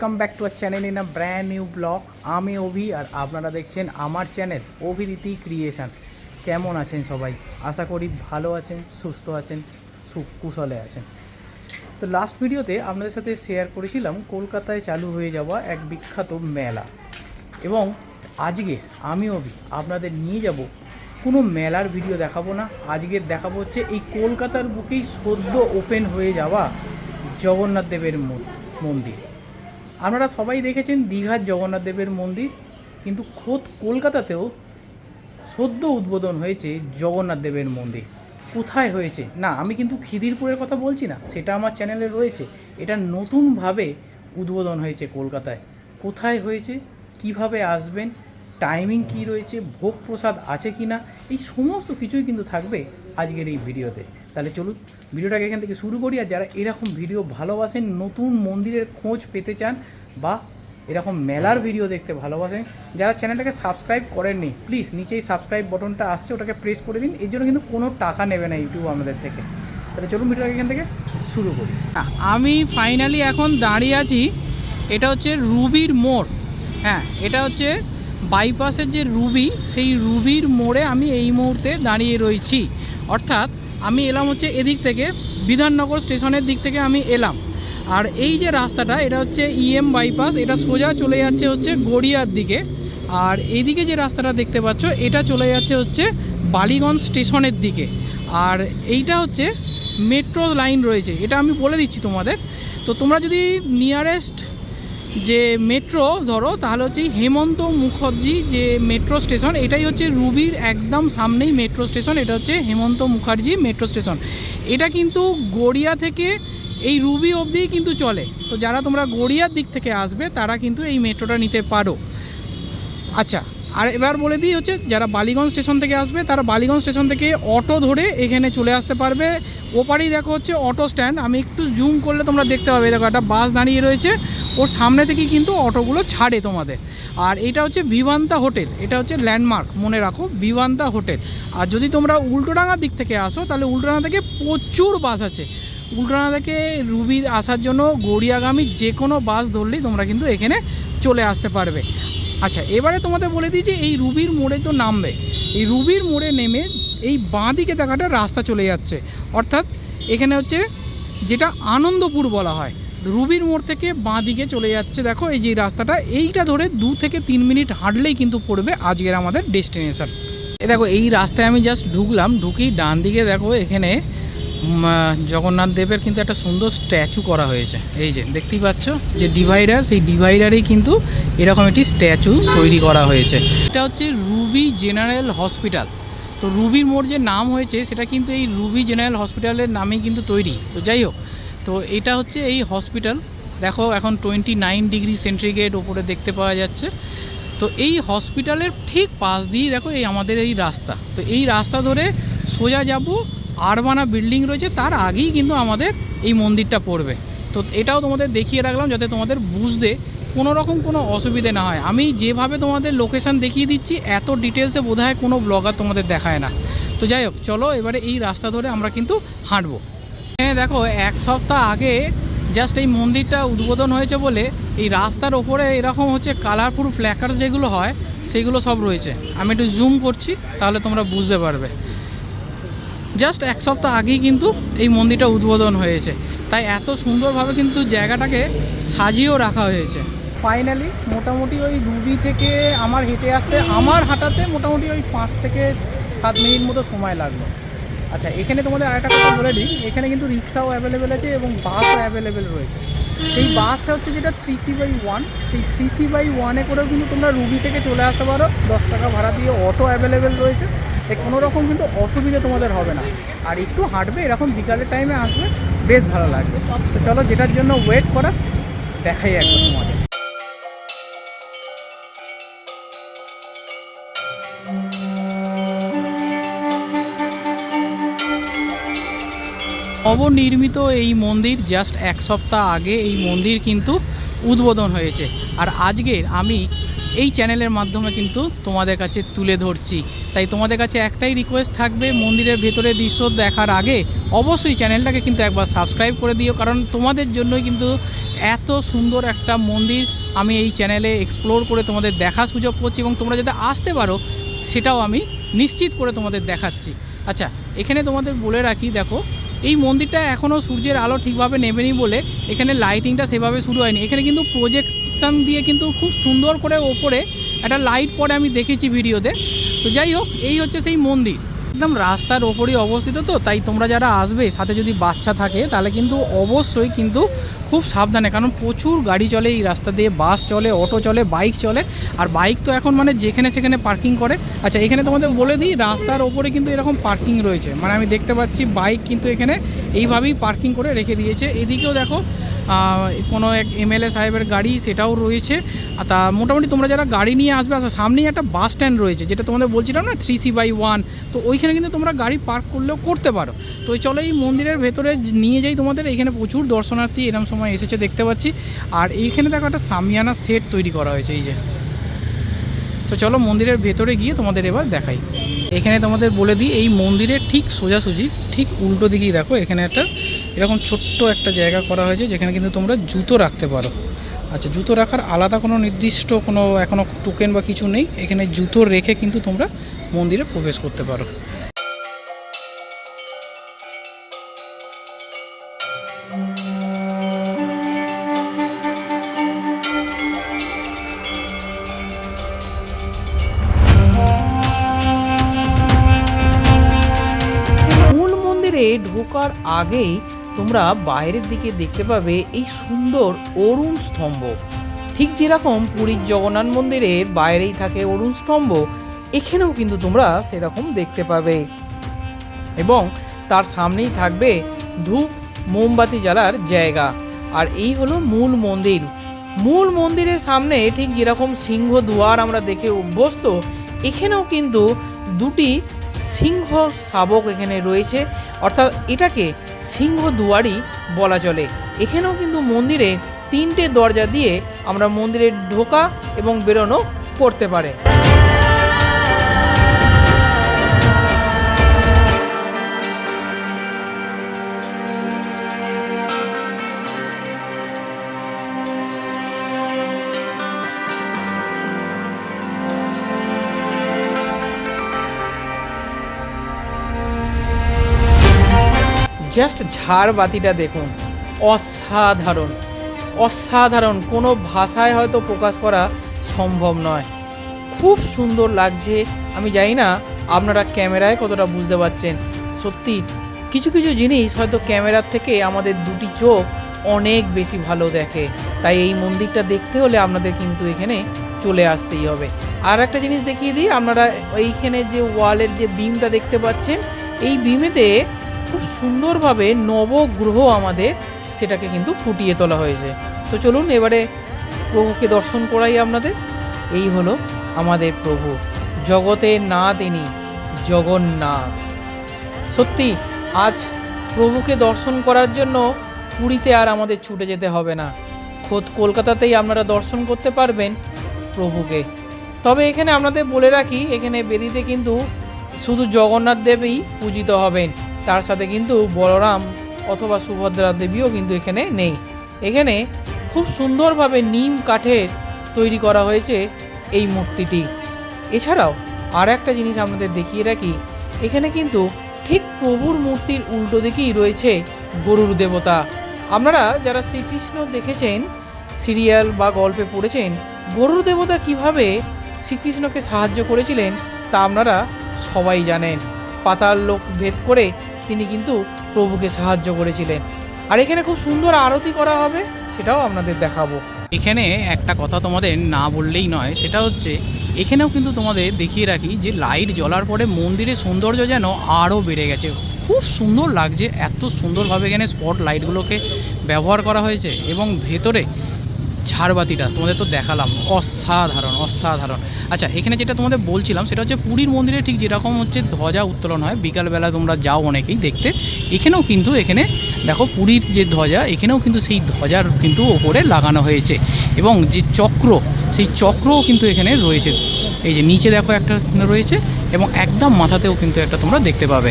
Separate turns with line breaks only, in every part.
Welcome back to our channel in a brand new blog আমি অভি আর আপনারা দেখছেন আমার চ্যানেল অভিরীতি ক্রিয়েশন কেমন আছেন সবাই? আশা করি ভালো আছেন, সুস্থ আছেন, সুকুশলে আছেন। তো লাস্ট ভিডিওতে আপনাদের সাথে শেয়ার করেছিলাম কলকাতায় চালু হয়ে যাওয়া এক বিখ্যাত মেলা। এবং আজকে আমি অভি আপনাদের নিয়ে যাব। কোনো মেলার ভিডিও দেখাবো না। আজকের দেখাবো হচ্ছে এই কলকাতার বুকেই সদ্য ওপেন হয়ে যাওয়া জগন্নাথ দেবের মন্দির। আপনারা সবাই দেখেছেন দীঘার জগন্নাথ দেবের মন্দির, কিন্তু খোদ কলকাতাতেও সদ্য উদ্বোধন হয়েছে জগন্নাথ দেবের মন্দির। কোথায় হয়েছে? না, আমি কিন্তু খিদিরপুরের কথা বলছি না, সেটা আমার চ্যানেলে রয়েছে। এটা নতুনভাবে উদ্বোধন হয়েছে কলকাতায়। কোথায় হয়েছে? কীভাবে আসবেন? টাইমিং কি রয়েছে? ভোগ প্রসাদ আছে কি না এই সমস্ত কিছুই কিন্তু থাকবে আজকের এই ভিডিওতে। তাহলে চলুন ভিডিওটাকে এখান থেকে শুরু করি। আর যারা এরকম ভিডিও ভালোবাসেন, নতুন মন্দিরের খোঁজ পেতে চান বা এরকম মেলার ভিডিও দেখতে ভালোবাসেন, যারা চ্যানেলটাকে সাবস্ক্রাইব করেননি প্লিজ নিচেই সাবস্ক্রাইব বটনটা আসছে, ওটাকে প্রেস করে দিন। এর জন্য কিন্তু কোনো টাকা নেবে না ইউটিউব আমাদের থেকে। তাহলে চলুন ভিডিওটাকে এখান থেকে শুরু করি। আমি ফাইনালি এখন দাঁড়িয়ে আছি, এটা হচ্ছে রুবির মোড়। হ্যাঁ এটা হচ্ছে বাইপাসের যে রুবি, সেই রুবির মোড়ে আমি এই মুহূর্তে দাঁড়িয়ে রয়েছি। অর্থাৎ আমি এলাম হচ্ছে এদিক থেকে, বিধাননগর স্টেশনের দিক থেকে আমি এলাম। আর এই যে রাস্তাটা, এটা হচ্ছে ইএম বাইপাস এটা সোজা চলে যাচ্ছে হচ্ছে গড়িয়ার দিকে। আর এইদিকে যে রাস্তাটা দেখতে পাচ্ছ, এটা চলে যাচ্ছে হচ্ছে বালিগঞ্জ স্টেশনের দিকে। আর এইটা হচ্ছে মেট্রো লাইন রয়েছে, এটা আমি বলে দিচ্ছি তোমাদের। তো তোমরা যদি নিয়ারেস্ট যে মেট্রো ধরো, তাহলে হচ্ছে হেমন্ত মুখার্জি যে মেট্রো স্টেশন এটাই হচ্ছে রুবির একদম সামনেই মেট্রো স্টেশন এটা হচ্ছে হেমন্ত মুখার্জি মেট্রো স্টেশন এটা কিন্তু গড়িয়া থেকে এই রুবি অবধি কিন্তু চলে। তো যারা তোমরা গড়িয়ার দিক থেকে আসবে, তারা কিন্তু এই মেট্রোটা নিতে পারো। আচ্ছা আর এবার বলে দিই হচ্ছে, যারা বালিগঞ্জ স্টেশন থেকে আসবে, তারা বালিগঞ্জ স্টেশন থেকে অটো ধরে এখানে চলে আসতে পারবে। ওপারেই দেখো হচ্ছে অটো স্ট্যান্ড আমি একটু জুম করলে তোমরা দেখতে পাবে। দেখো, একটা বাস দাঁড়িয়ে রয়েছে। ওর সামনে থেকে কিন্তু অটোগুলো ছাড়ে তোমাদের। আর এটা হচ্ছে ভিভান্তা হোটেল, এটা হচ্ছে ল্যান্ডমার্ক, মনে রাখো ভিভান্তা হোটেল। আর যদি তোমরা উল্টোডাঙ্গার দিক থেকে আসো, তাহলে উল্টোডাঙ্গা থেকে প্রচুর বাস আছে। উল্টোডাঙ্গা থেকে রুবি আসার জন্য গড়িয়াগামী যে কোনো বাস ধরলেই তোমরা কিন্তু এখানে চলে আসতে পারবে। আচ্ছা এবারে তোমাদের বলে দিই যে এই রুবির মোড়ে তো নামবে। এই রুবির মোড়ে নেমে এই বাঁ দিকে দেখাটা রাস্তা চলে যাচ্ছে। অর্থাৎ এখানে হচ্ছে যেটা আনন্দপুর বলা হয়। রুবির মোড় থেকে বাঁ দিকে চলে যাচ্ছে। দেখো, এই যে রাস্তাটা, এইটা ধরে দু থেকে তিন মিনিট হাঁটলেই কিন্তু পড়বে আজকের আমাদের ডেস্টিনেশন। এ দেখো, এই রাস্তায় আমি জাস্ট ঢুকলাম, ঢুকেই ডান দিকে দেখো, এখানে জগন্নাথ দেবের কিন্তু একটা সুন্দর স্ট্যাচু করা হয়েছে। এই যে, দেখতেই পাচ্ছ যে ডিভাইডার, সেই ডিভাইডারেই কিন্তু এরকম একটি স্ট্যাচু তৈরি করা হয়েছে। এটা হচ্ছে রুবি জেনারেল হসপিটাল। তো রুবির মোড় যে নাম হয়েছে, সেটা কিন্তু এই রুবি জেনারেল হসপিটালের নামেই কিন্তু তৈরি। তো যাই হোক তো এটা হচ্ছে এই হসপিটাল দেখো, এখন টোয়েন্টি নাইন ডিগ্রি সেন্টিগ্রেড ওপরে দেখতে পাওয়া যাচ্ছে। তো এই হসপিটালের ঠিক পাশ দিয়েই দেখো এই আমাদের এই রাস্তা। তো এই রাস্তা ধরে সোজা যাব আরবানা বিল্ডিং রয়েছে, তার আগেই কিন্তু আমাদের এই মন্দিরটা পড়বে। তো এটাও তোমাদের দেখিয়ে রাখলাম যাতে তোমাদের বুঝতে কোনো রকম কোনো অসুবিধে না হয়। আমি যেভাবে তোমাদের লোকেশান দেখিয়ে দিচ্ছি, এত ডিটেলসে বোধ হয় কোনো ব্লগার তোমাদের দেখায় না। তো যাই হোক, চলো এবারে এই রাস্তা ধরে আমরা কিন্তু হাঁটবো। হ্যাঁ দেখো, এক সপ্তাহ আগে জাস্ট এই মন্দিরটা উদ্বোধন হয়েছে বলে এই রাস্তার ওপরে এরকম হচ্ছে কালারফুল ফ্ল্যাকার্স যেগুলো হয়, সেগুলো সব রয়েছে। আমি একটু জুম করছি, তাহলে তোমরা বুঝতে পারবে। জাস্ট এক সপ্তাহ আগেই কিন্তু এই মন্দিরটা উদ্বোধন হয়েছে। তাই এত সুন্দরভাবে কিন্তু জায়গাটাকে সাজিয়েও রাখা হয়েছে। ফাইনালি মোটামুটি ওই রুবি থেকে আমার হেঁটে আসতে, আমার হাঁটাতে মোটামুটি ওই পাঁচ থেকে সাত মিনিট মতো সময় লাগল। আচ্ছা এখানে তোমাদের আরেকটা কথা বলে দিই। এখানে কিন্তু রিক্সাও অ্যাভেলেবেল আছে এবং বাসও অ্যাভেলেবেল রয়েছে। এই বাসটা হচ্ছে যেটা থ্রি সি বাই ওয়ান সেই থ্রি সি বাই ওয়ানে করেও কিন্তু তোমরা রুবি থেকে চলে আসতে পারো। দশ টাকা ভাড়া দিয়ে অটো অ্যাভেলেবেল রয়েছে। তাই কোনো রকম কিন্তু অসুবিধা তোমাদের হবে না। আর একটু হাঁটবে, এরকম বিকালের টাইমে আসবে, বেশ ভালো লাগবে। তো চলো, যেটার জন্য ওয়েট করা, দেখাই একবার তোমাদের। নবনির্মিত এই মন্দির জাস্ট এক সপ্তাহ আগে এই মন্দির কিন্তু উদ্বোধন হয়েছে। আর আজকের আমি এই চ্যানেলের মাধ্যমে কিন্তু তোমাদের কাছে তুলে ধরছি। তাই তোমাদের কাছে একটাই রিকোয়েস্ট থাকবে, মন্দিরের ভেতরে দৃশ্য দেখার আগে অবশ্যই চ্যানেলটাকে কিন্তু একবার সাবস্ক্রাইব করে দিও, কারণ তোমাদের জন্যই কিন্তু এত সুন্দর একটা মন্দির আমি এই চ্যানেলে এক্সপ্লোর করে তোমাদের দেখার সুযোগ করছি এবং তোমরা যাতে আসতে পারো, সেটাও আমি নিশ্চিত করে তোমাদের দেখাচ্ছি। আচ্ছা এখানে তোমাদের বলে রাখি, দেখো এই মন্দিরটা এখনও সূর্যের আলো ঠিকভাবে নেবেনি বলে এখানে লাইটিংটা সেভাবে শুরু হয়নি। এখানে কিন্তু প্রজেকশন দিয়ে কিন্তু খুব সুন্দর করে ওপরে একটা লাইট পরে আমি দেখেছি ভিডিওতে তো যাই হোক, এই হচ্ছে সেই মন্দির। একদম রাস্তার ওপরেই অবস্থিত তো, তাই তোমরা যারা আসবে, সাথে যদি বাচ্চা থাকে, তাহলে কিন্তু অবশ্যই কিন্তু খুব সাবধানে, কারণ প্রচুর গাড়ি চলে এই রাস্তা দিয়ে, বাস চলে, অটো চলে, বাইক চলে, আর বাইক তো এখন মানে যেখানে সেখানে পার্কিং করে। আচ্ছা এখানে তোমাদের বলে দিই, রাস্তার ওপরে কিন্তু এরকম পার্কিং রয়েছে। মানে আমি দেখতে পাচ্ছি, বাইক কিন্তু এখানে এইভাবেই পার্কিং করে রেখে দিয়েছে। এদিকেও দেখো কোনো এক এমএলএ সাহেবের গাড়ি সেটাও রয়েছে। তা মোটামুটি তোমরা যারা গাড়ি নিয়ে আসবে আসা সামনেই একটা বাস স্ট্যান্ড রয়েছে, যেটা তোমাদের বলছিলাম না থ্রি সি বাই ওয়ান তো ওইখানে কিন্তু তোমরা গাড়ি পার্ক করলেও করতে পারো। তো চলো এই মন্দিরের ভেতরে নিয়ে যাই তোমাদের, এখানে প্রচুর দর্শনার্থী এরম সময় এসেছে দেখতে পাচ্ছি। আর এইখানে দেখো একটা সামিয়ানা সেট তৈরি করা হয়েছে, এই যে। তো চলো মন্দিরের ভেতরে গিয়ে তোমাদের এবার দেখাই। এখানে তোমাদের বলে দিই, এই মন্দিরের ঠিক সোজাসুজি, ঠিক উল্টো দিকেই দেখো, এখানে একটা এরকম ছোট্ট একটা জায়গা করা হয়েছে, যেখানে কিন্তু তোমরা জুতো রাখতে পারো। আচ্ছা জুতো রাখার আলাদা কোনো নির্দিষ্ট কোনো এখনও টোকেন বা কিছু নেই। এখানে জুতো রেখে কিন্তু তোমরা মন্দিরে প্রবেশ করতে পারো। ঢোকার আগেই তোমরা বাইরের দিকে দেখতে পাবে এই সুন্দর অরুণ স্তম্ভ। ঠিক যেরকম পুরীর জগন্নাথ মন্দিরের বাইরেই থাকে অরুণ স্তম্ভ, এখানেও কিন্তু তোমরা সেরকম দেখতে পাবে। এবং তার সামনেই থাকবে ধূপ মোমবাতি জ্বালার জায়গা। আর এই হলো মূল মন্দির। মূল মন্দিরের সামনে ঠিক যেরকম সিংহ দুয়ার আমরা দেখে অভ্যস্ত, এখানেও কিন্তু দুটি সিংহ শাবক এখানে রয়েছে। অর্থাৎ এটাকে সিংহ দুয়ারি বলা চলে। এখানেও কিন্তু মন্দিরে তিনটে দরজা দিয়ে আমরা মন্দিরে ঢোকা এবং বেরোনো করতে পারে। জাস্ট ঝাড়বাতিটা দেখুন। অসাধারণ। অসাধারণ। কোনো ভাষায় হয়তো প্রকাশ করা সম্ভব নয়। খুব সুন্দর লাগছে। আমি জানি না আপনারা ক্যামেরায় কতটা বুঝতে পারছেন। সত্যি, কিছু কিছু জিনিস হয়তো ক্যামেরার থেকে আমাদের দুটি চোখ অনেক বেশি ভালো দেখে। তাই এই মন্দিরটা দেখতে হলে আপনাদের কিন্তু এখানে চলে আসতেই হবে। আর একটা জিনিস দেখিয়ে দিই, আপনারা এইখানে যে ওয়ালের যে বিমটা দেখতে পাচ্ছেন, এই বিমেতে সুন্দরভাবে নবগ্রহ আমাদের সেটাকে কিন্তু ফুটিয়ে তোলা হয়েছে। তো চলুন এবারে প্রভুকে দর্শন করাই আপনাদের। এই হলো আমাদের প্রভু। জগতে না তিনি, জগন্নাথ। সত্যি, আজ প্রভুকে দর্শন করার জন্য পুরীতে আর আমাদের ছুটে যেতে হবে না। খোদ কলকাতাতেই আপনারা দর্শন করতে পারবেন প্রভুকে। তবে এখানে আপনাদের বলে রাখি, এখানে বেদিতে কিন্তু শুধু জগন্নাথ দেবই পূজিত হবেন। তার সাথে কিন্তু বলরাম অথবা সুভদ্রা দেবীও কিন্তু এখানে নেই। এখানে খুব সুন্দরভাবে নিম কাঠের তৈরি করা হয়েছে এই মূর্তিটি। এছাড়াও আর একটা জিনিস আমাদের দেখিয়ে রাখি, এখানে কিন্তু ঠিক প্রভুর মূর্তির উল্টো দিকেই রয়েছে গরুর দেবতা। আপনারা যারা শ্রীকৃষ্ণ দেখেছেন, সিরিয়াল বা গল্পে পড়েছেন, গরুর দেবতা কীভাবে শ্রীকৃষ্ণকে সাহায্য করেছিলেন তা আপনারা সবাই জানেন। পাতাল লোক ভেদ করে তিনি কিন্তু প্রভুকে সাহায্য করেছিলেন। আর এখানে খুব সুন্দর আরতি করা হবে, সেটাও আপনাদের দেখাবো। এখানে একটা কথা তোমাদের না বললেই নয়, সেটা হচ্ছে এখানেও কিন্তু তোমাদের দেখিয়ে রাখি যে লাইট জ্বলার পরে মন্দিরের সৌন্দর্য যেন আরও বেড়ে গেছে। খুব সুন্দর লাগছে, এত সুন্দরভাবে এখানে স্পট লাইটগুলোকে ব্যবহার করা হয়েছে এবং ভেতরে ঝাড়বাতিটা তোমাদের তো দেখালাম, অসাধারণ অসাধারণ। আচ্ছা এখানে যেটা তোমাদের বলছিলাম সেটা হচ্ছে পুরীর মন্দিরে ঠিক যেরকম হচ্ছে ধ্বজা উত্তোলন হয়, বিকালবেলা তোমরা যাও অনেকেই দেখতে, এখানেও কিন্তু এখানে দেখো পুরীর যে ধ্বজা, এখানেও কিন্তু সেই ধ্বজার কিন্তু ওপরে লাগানো হয়েছে এবং যে চক্র, সেই চক্রও কিন্তু এখানে রয়েছে। এই যে নিচে দেখো একটা রয়েছে এবং একদম মাথাতেও কিন্তু একটা তোমরা দেখতে পাবে।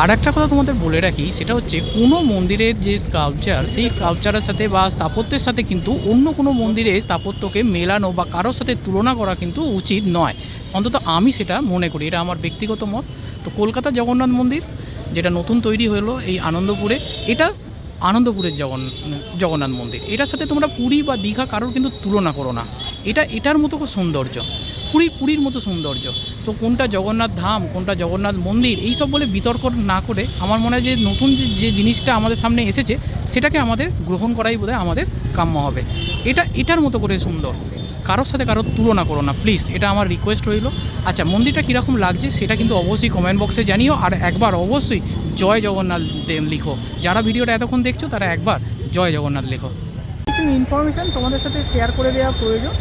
আর একটা কথা তোমাদের বলে রাখি, সেটা হচ্ছে কোনো মন্দিরের যে স্কাল্পচার সেই স্কাল্পচারের সাথে বা স্থাপত্যের সাথে কিন্তু অন্য কোনো মন্দিরের স্থাপত্যকে মেলানো বা কারোর সাথে তুলনা করা কিন্তু উচিত নয়। অন্তত আমি সেটা মনে করি, এটা আমার ব্যক্তিগত মত। তো কলকাতা জগন্নাথ মন্দির, যেটা নতুন তৈরি হলো এই আনন্দপুরে, এটা আনন্দপুরের জগন জগন্নাথ মন্দির। এটার সাথে তোমরা পুরী বা দীঘা কারোর কিন্তু তুলনা করো না। এটা, এটার মতো সৌন্দর্য। পুরী, পুরীর মতো সৌন্দর্য। তো কোনটা জগন্নাথ ধাম, কোনটা জগন্নাথ মন্দির এইসব বলে বিতর্ক না করে আমার মনে হয় যে নতুন যে যে জিনিসটা আমাদের সামনে এসেছে, সেটাকে আমাদের গ্রহণ করাই বোধহয় আমাদের কাম্য হবে। এটা, এটার মতো করে সুন্দর। কারোর সাথে কারোর তুলনা করো না প্লিজ এটা আমার রিকোয়েস্ট রইল। আচ্ছা মন্দিরটা কীরকম লাগছে, সেটা কিন্তু অবশ্যই কমেন্ট বক্সে জানিও। আর একবার অবশ্যই জয় জগন্নাথ লিখো। যারা ভিডিওটা এতক্ষণ দেখছ তারা একবার জয় জগন্নাথ লেখো। কিছু ইনফরমেশান তোমাদের সাথে শেয়ার করে দেওয়া প্রয়োজন।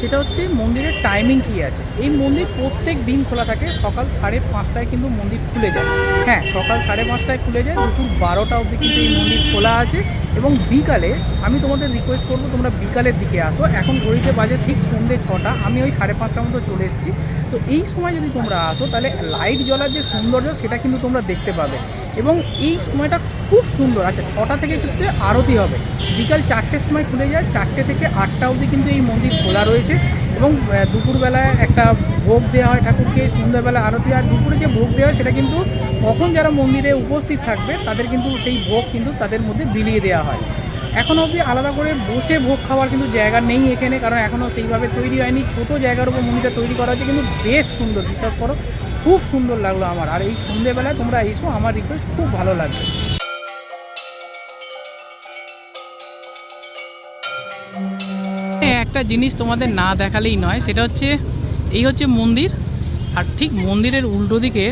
সেটা হচ্ছে মন্দিরের টাইমিং কী আছে? এই মন্দির প্রত্যেক দিন খোলা থাকে, সকাল সাড়ে পাঁচটায় কিন্তু মন্দির খুলে যায়। হ্যাঁ সকাল সাড়ে পাঁচটায় খুলে যায়, দুপুর বারোটা অবধি কিন্তু এই মন্দির খোলা আছে এবং বিকালে আমি তোমাদের রিকোয়েস্ট করব, তোমরা বিকালের দিকে আসো। এখন ঘড়িতে বাজে ঠিক সন্ধ্যে ছটা, আমি ওই সাড়ে পাঁচটার মতো চলে এসেছি। তো এই সময় যদি তোমরা আসো, তাহলে লাইট জ্বলার যে সৌন্দর্য, সেটা কিন্তু তোমরা দেখতে পাবে। এবং এই সময়টা খুব সুন্দর। আচ্ছা ছটা থেকে কিন্তু আরতি হবে। বিকাল চারটের সময় খুলে যায়। চারটে থেকে আটটা অবধি কিন্তু এই মন্দির খোলা রয়েছে এবং দুপুরবেলায় একটা ভোগ দেওয়া হয় ঠাকুরকে, সন্ধ্যাবেলা আরতি আর দুপুরে যে ভোগ দেওয়া হয় সেটা কিন্তু কখন যারা মন্দিরে উপস্থিত থাকবে, তাদের কিন্তু সেই ভোগ কিন্তু তাদের মধ্যে বিলিয়ে দেওয়া হয়। এখন অবধি আলাদা করে বসে ভোগ খাওয়ার কিন্তু জায়গা নেই এখানে, কারণ এখনও সেইভাবে তৈরি হয়নি। ছোট জায়গার উপর মন্দিরটা তৈরি করা হয়েছে কিন্তু বেশ সুন্দর, বিশ্বাস করো। খুব সুন্দর লাগল আমার। আর এই সন্ধ্যেবেলায় তোমরা এসো, আমার রিকোয়েস্ট খুব ভালো লাগবে। একটা জিনিস তোমাদের না দেখালেই নয়, সেটা হচ্ছে এই হচ্ছে মন্দির। আর ঠিক মন্দিরের উল্টো দিকে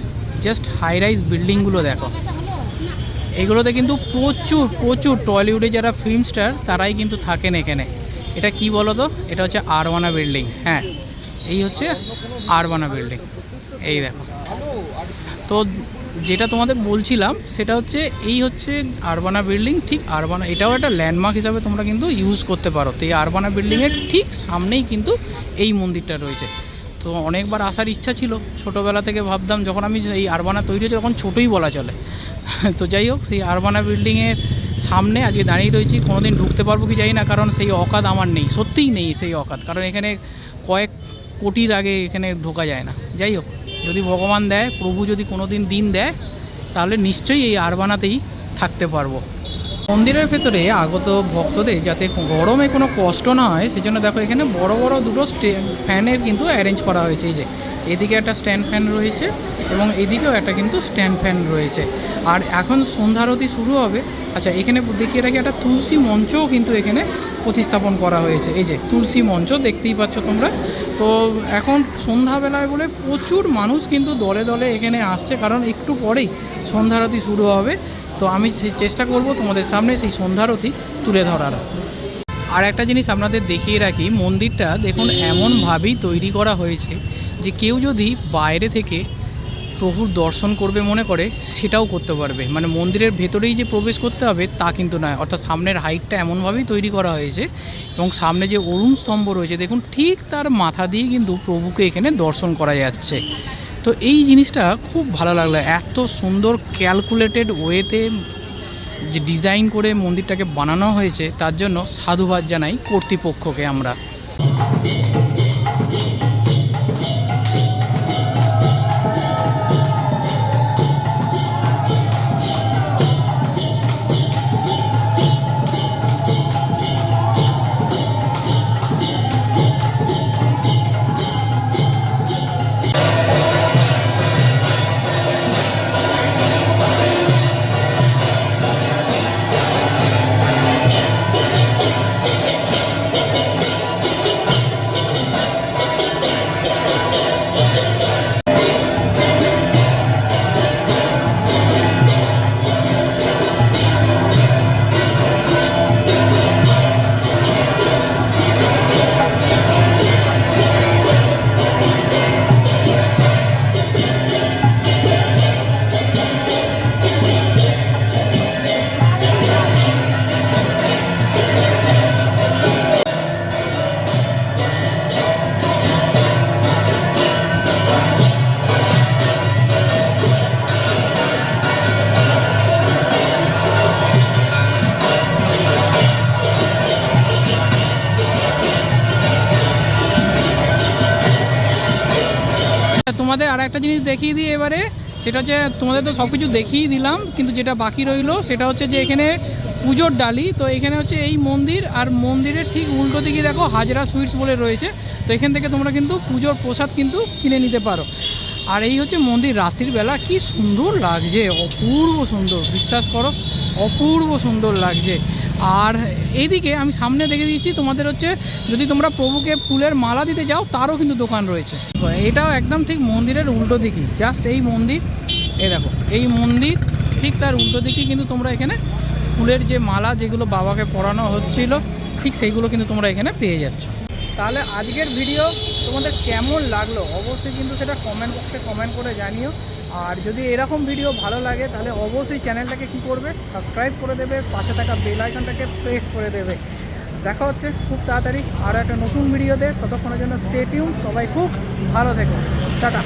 জাস্ট হাই রাইজ বিল্ডিংগুলো দেখো। এগুলোতে কিন্তু প্রচুর প্রচুর টলিউডে যারা ফিল্ম স্টার তারাই কিন্তু থাকেন এখানে। এটা কি বলো তো এটা হচ্ছে আরবানা বিল্ডিং হ্যাঁ। এই হচ্ছে আরবানা বিল্ডিং এই দেখো। তো যেটা তোমাদের বলছিলাম, সেটা হচ্ছে এই হচ্ছে আরবানা বিল্ডিং ঠিক আরবানা এটাও একটা ল্যান্ডমার্ক হিসাবে তোমরা কিন্তু ইউজ করতে পারো। তো এই আরবানা বিল্ডিংয়ের ঠিক সামনেই কিন্তু এই মন্দিরটা রয়েছে। তো অনেকবার আসার ইচ্ছা ছিল, ছোটোবেলা থেকে ভাবতাম যখন আমি এই আরবানা তৈরি হয়েছে, তখন ছোটোই বলা চলে। তো যাই হোক, সেই আরবানা বিল্ডিংয়ের সামনে আজকে দাঁড়িয়ে রয়েছি, কোনোদিন ঢুকতে পারব কি জানি না, কারণ সেই অকাত আমার নেই, সত্যিই নেই সেই অকাত, কারণ এখানে কয়েক কোটির আগে এখানে ঢোকা যায় না। যাই হোক। যদি ভগবান দেয়, প্রভু যদি কোনো দিন দিন দেয়, তাহলে নিশ্চয়ই এই আরবানাতেই থাকতে পারব। মন্দিরের ভেতরে আগত ভক্তদের যাতে গরমে কোনো কষ্ট না হয় সেই জন্য দেখো এখানে বড় বড় দুটো ফ্যানের কিন্তু অ্যারেঞ্জ করা হয়েছে। এই যে, এদিকে একটা স্ট্যান্ড ফ্যান রয়েছে এবং এদিকেও একটা কিন্তু স্ট্যান্ড ফ্যান রয়েছে। আর এখন সন্ধ্যারতি শুরু হবে। আচ্ছা এখানে দেখিয়ে রাখি, একটা তুলসী মঞ্চও কিন্তু এখানে প্রতিস্থাপন করা হয়েছে। এই যে, তুলসী মঞ্চ দেখতেই পাচ্ছ তোমরা। তো এখন সন্ধ্যাবেলায় বলে প্রচুর মানুষ কিন্তু দলে দলে এখানে আসছে, কারণ একটু পরেই সন্ধ্যারতি শুরু হবে। তো আমি সেই চেষ্টা করব তোমাদের সামনে সেই সন্ধ্যারতি তুলে ধরার। আর একটা জিনিস আপনাদের দেখিয়ে রাখি, মন্দিরটা দেখুন এমনভাবেই তৈরি করা হয়েছে যে কেউ যদি বাইরে থেকে প্রভুর দর্শন করবে মনে করে, সেটাও করতে পারবে। মানে মন্দিরের ভেতরেই যে প্রবেশ করতে হবে, তা কিন্তু নয়। অর্থাৎ সামনের হাইটটা এমনভাবেই তৈরি করা হয়েছে এবং সামনে যে অরুণ স্তম্ভ রয়েছে, দেখুন ঠিক তার মাথা দিয়ে কিন্তু প্রভুকে এখানে দর্শন করা যাচ্ছে। তো এই জিনিসটা খুব ভালো লাগল। এত সুন্দর ক্যালকুলেটেড ওয়েতে যে ডিজাইন করে মন্দিরটাকে বানানো হয়েছে, তার জন্য সাধুবাদ জানাই কর্তৃপক্ষকে আমরা।
তোমাদের আর একটা জিনিস দেখিয়ে দিই এবারে, সেটা হচ্ছে তোমাদের তো সব কিছু দেখিয়ে দিলাম, কিন্তু যেটা বাকি রইল সেটা হচ্ছে যে এখানে পুজোর ডালি, তো এখানে হচ্ছে এই মন্দির আর মন্দিরের ঠিক উল্টো দিকে দেখো হাজরা সুইটস বলে রয়েছে, তো এখান থেকে তোমরা কিন্তু পুজোর প্রসাদ কিন্তু কিনে নিতে পারো। আর এই হচ্ছে মন্দির রাত্রির বেলা, কি সুন্দর লাগছে, অপূর্ব সুন্দর, বিশ্বাস করো, অপূর্ব সুন্দর লাগছে। আর এইদিকে আমি সামনে দেখে দিয়েছি, তোমাদের হচ্ছে যদি তোমরা প্রভুকে ফুলের মালা দিতে যাও, তারও কিন্তু দোকান রয়েছে। এটাও একদম ঠিক মন্দিরের উল্টো দিকে জাস্ট এই মন্দির এ দেখো, এই মন্দির ঠিক তার উল্টো দিকে কিন্তু তোমরা এখানে ফুলের যে মালা যেগুলো বাবাকে পরানো হচ্ছিল, ঠিক সেইগুলো কিন্তু তোমরা এখানে পেয়ে যাচ্ছ। তাহলে আজকের ভিডিও তোমাদের কেমন লাগল? অবশ্যই কিন্তু সেটা কমেন্ট বক্সে কমেন্ট করে জানিও। আর যদি এরকম ভিডিও ভালো লাগে, তাহলে অবশ্যই চ্যানেলটাকে কি করবে? সাবস্ক্রাইব করে দেবে, পাশে থাকা বেল আইকনটাকে প্রেস করে দেবে। দেখা হচ্ছে খুব তাড়াতাড়ি আরও একটা নতুন ভিডিও ভিডিওতে ততক্ষণের জন্য স্টেটিউম সবাই খুব ভালো থেকো। টাটা।